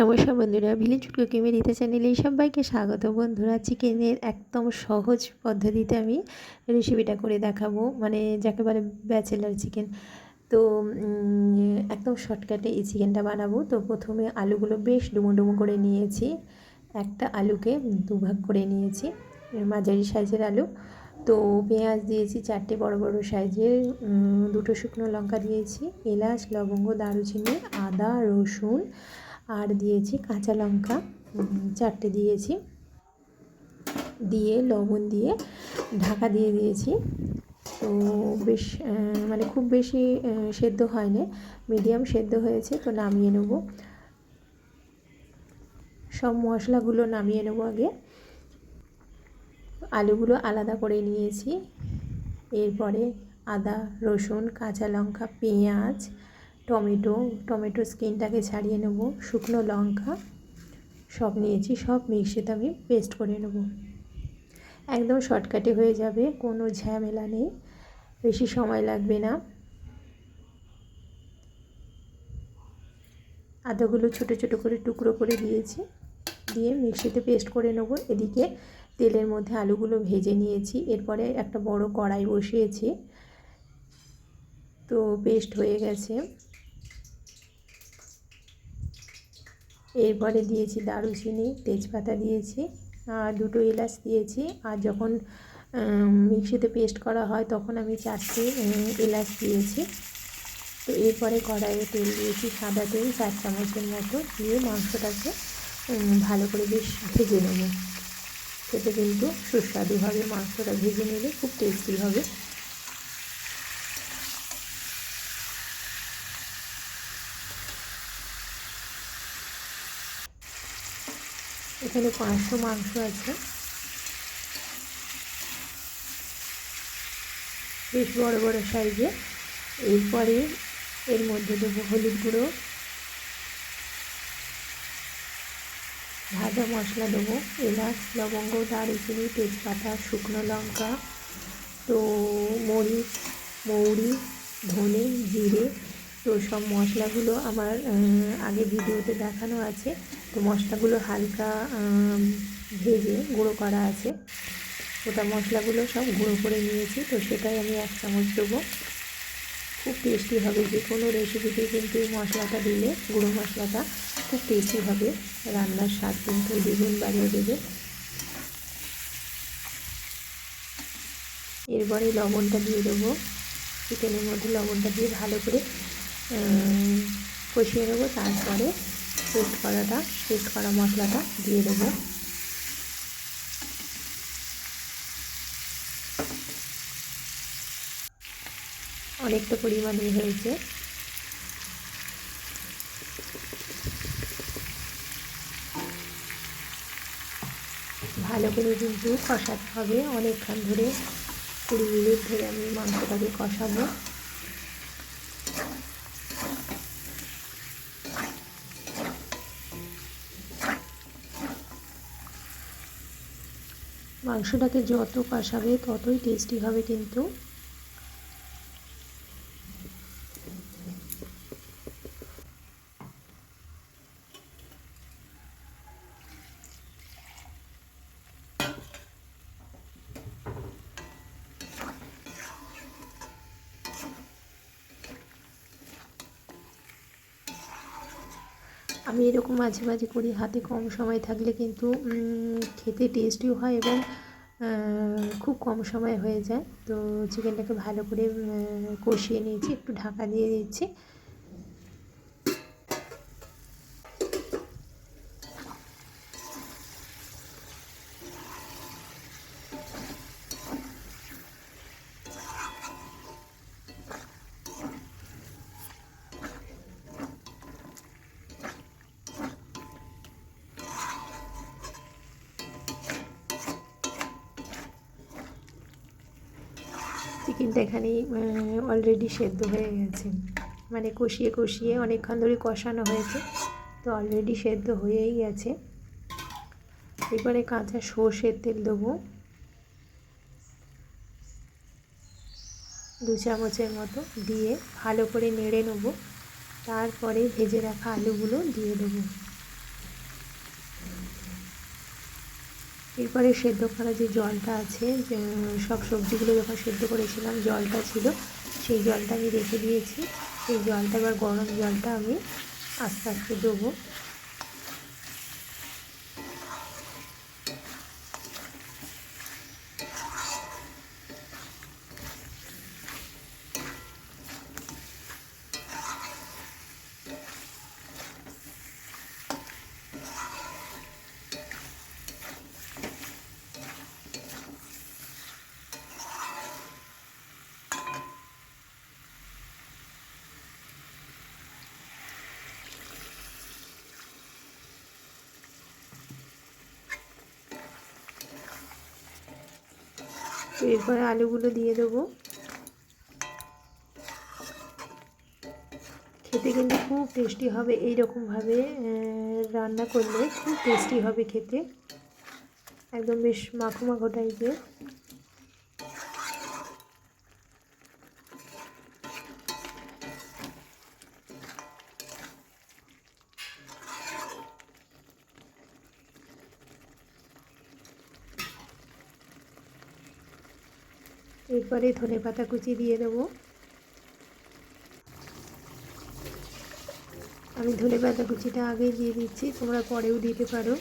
নমস্কার বন্ধুরা village cooking দিতে চ্যানেলে সবাইকে স্বাগত। বন্ধুরা চিকেনের একদম সহজ পদ্ধতিতে আমি রেসিপিটা করে দেখাবো। মানে যাকে বলে ব্যাচেলার চিকেন তো একদম শর্টকাটে এই চিকেনটা বানাবো। তো প্রথমে আলুগুলো বেশ ডুমো ডুমো করে নিয়েছি। একটা আলুকে দুভাগ করে নিয়েছি, মাঝারি সাইজের আলু। তো পেঁয়াজ দিয়েছি চারটে বড় বড় সাইজের দুটো শুকনো লঙ্কা দিয়েছি, এলাচ, লবঙ্গ, দারুচিনি, আদা, রসুন আর দিয়েছি কাঁচা লঙ্কা চারটে দিয়েছি। দিয়ে লবণ দিয়ে ঢাকা দিয়ে দিয়েছি। তো বেশ মানে খুব বেশি সেদ্ধ হয়নি, মিডিয়াম সেদ্ধ হয়েছে, তো নামিয়ে নেব। সব মশলাগুলো নামিয়ে নেব আগে। আলুগুলো আলাদা করে নিয়েছি। এরপরে আদা, রসুন, কাঁচা লঙ্কা, পেঁয়াজ টমেটো টমেটো স্কিনটাকে ছাড়িয়ে নেব, শুকনো লঙ্কা সব নিয়েছি, সব মিক্সিতে আমি পেস্ট করে নেব। একদম শর্টকাটে হয়ে যাবে, কোনো ঝামেলা নেই, বেশি সময় লাগবে না। আদাগুলো ছোট ছোট করে টুকরো করে দিয়েছি, দিয়ে মিক্সিতে পেস্ট করে নেব। এদিকে তেলের মধ্যে আলুগুলো ভেজে নিয়েছি, এরপরে একটা বড় কড়াই বসিয়েছি। তো পেস্ট হয়ে গেছে। এরপরে দিয়েছি দারুচিনি, তেজপাতা দিয়েছি, আর দুটো এলাচ দিয়েছি। আর যখন মিক্সিতে পেস্ট করা হয় তখন আমি চারটে এলাচ দিয়েছি। তো এরপরে কড়াইয়ে তেল দিয়েছি সাদা তেল, চার চামচের মতো দিয়ে মাংসটাকে ভালো করে বেশ ভেজে নেব। খেতে কিন্তু সুস্বাদু হবে, মাংসটা ভেজে নিলে খুব টেস্টি হবে। এখানে পাঁচশো মাংস আছে। বেশ বড় বড় সাইজে। এরপরে এর মধ্যে দেবো হলুদ গুঁড়ো। ভাজা মশলা দেবো, এলাচ, লবঙ্গ, দারুচিনি, তেজপাতা, শুকনো লঙ্কা। তো মরিচ, মৌরি, ধনে, জিরে, তো সব মশলাগুলো আমার আগে ভিডিওতে দেখানো আছে। তো মশলাগুলো হালকা ভেজে গুঁড়ো করা আছে। ওটা মশলাগুলো সব গুঁড়ো করে নিয়েছি, তো সেটাই আমি এক চামচ দেবো। খুব টেস্টি হবে, যে কোনো রেসিপিতে কিন্তু মশলাটা দিলে, গুঁড়ো মশলাটা খুব টেস্টি হবে। রান্নার স্বাদ কিন্তু দ্বিগুণ বাড়িয়ে দেবে। এরপরে লবণটা দিয়ে দেবো। চিকেনের মধ্যে লবণটা দিয়ে ভালো করে কষিয়ে নেব। তারপরে পেস্ট করাটা পেস্ট করা মশলাটা দিয়ে দেবো। অনেকটা পরিমাণে হয়েছে। ভালো করে কিন্তু কষাতে হবে। অনেকক্ষণ ধরে কুড়ি মিনিট ধরে আমি মাংসটাকে কষাবো। মাংসটাকে যত কষাবে ততই টেস্টি হবে কিন্তু। আমি এরকম মাঝে মাঝে করি, হাতে কম সময় থাকলে কিন্তু খেতে টেস্টিও হয় এবং খুব কম সময় হয়ে যায়। তো চিকেনটাকে ভালো করে কষিয়ে নিয়েছি, একটু ঢাকা দিয়ে দিচ্ছি। চিকেনটা এখানেই অলরেডি সেদ্ধ হয়ে গেছে। মানে কষিয়ে কষিয়ে অনেকক্ষণ ধরে কষানো হয়েছে। তো অলরেডি সেদ্ধ হয়েই গেছে। এবারে কাঁচা সর্ষের তেল দেবো। দু চামচের মতো দিয়ে ভালো করে নেড়ে নেব। তারপরে ভেজে রাখা আলুগুলো দিয়ে দেবো। এরপরে সেদ্ধ করা যে জলটা আছে সব সবজিগুলো যখন সেদ্ধ করেছিলাম, জলটা ছিল, সেই জলটা আমি রেখে দিয়েছি। সেই জলটা, এবার গরম জলটা আমি আস্তে আস্তে দেবো। তো এরপরে আলুগুলো দিয়ে দেবো। খেতে কিন্তু খুব টেস্টি হবে এই রকমভাবে রান্না করলে খুব টেস্টি হবে খেতে। একদম বেশ মাখো মাখো টাইপের এরপরে ধনে পাতা কুচি দিয়ে দেবো। আমি ধনে পাতা কুচিটা আগেই দিয়ে দিচ্ছি, তোমরা পরেও দিতে পারো।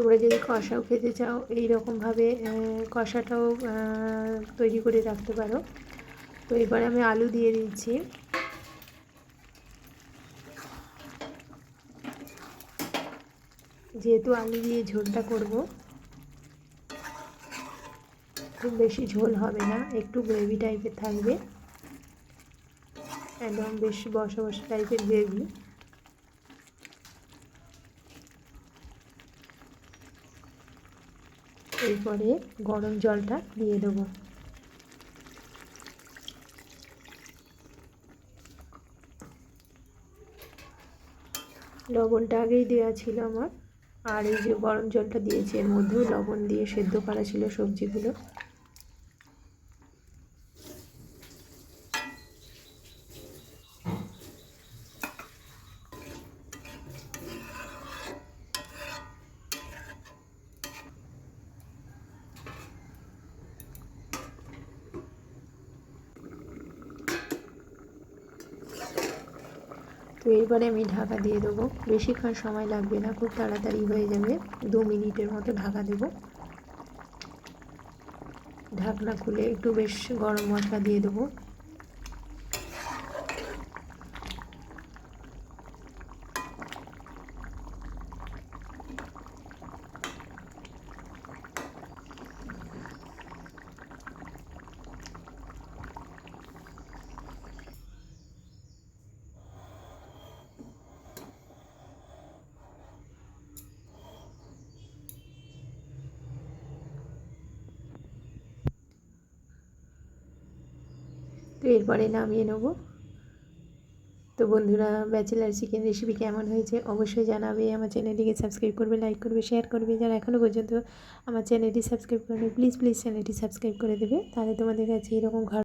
তোমরা যদি কষাও খেতে চাও এই রকমভাবে কষাটাও তৈরি করে রাখতে পারো। তো এবার আমি আলু দিয়ে দিচ্ছি। যেহেতু আলু দিয়ে ঝোলটা করব, খুব বেশি ঝোল হবে না, একটু গ্রেভি টাইপের থাকবে। একদম বেশ বসা বসা টাইপের গ্রেভি। এরপরে গরম জলটা দিয়ে দেবো। লবণটা আগেই দেওয়া ছিল আমার। আর এই যে গরম জলটা দিয়েছি, এর মধ্যেও লবণ দিয়ে সেদ্ধ করা ছিল সবজিগুলো। তো এরপরে আমি ঢাকা দিয়ে দেবো। বেশিক্ষণ সময় লাগবে না, খুব তাড়াতাড়ি হয়ে যাবে। দু মিনিটের মতো ঢাকা দেবো। ঢাকনা খুলে একটু বেশ গরম মশলা দিয়ে দেবো। তো এরপরে নামিয়ে নেব। তো বন্ধুরা, ব্যাচেলার চিকেন রেসিপি কেমন হয়েছে অবশ্যই জানাবে। আমার চ্যানেলটিকে সাবস্ক্রাইব করবে লাইক করবে শেয়ার করবে। যারা এখনও পর্যন্ত আমার চ্যানেলটি সাবস্ক্রাইব করবে প্লিজ প্লিজ চ্যানেলটি সাবস্ক্রাইব করে দেবে। তাহলে তোমাদের কাছে এরকম ঘর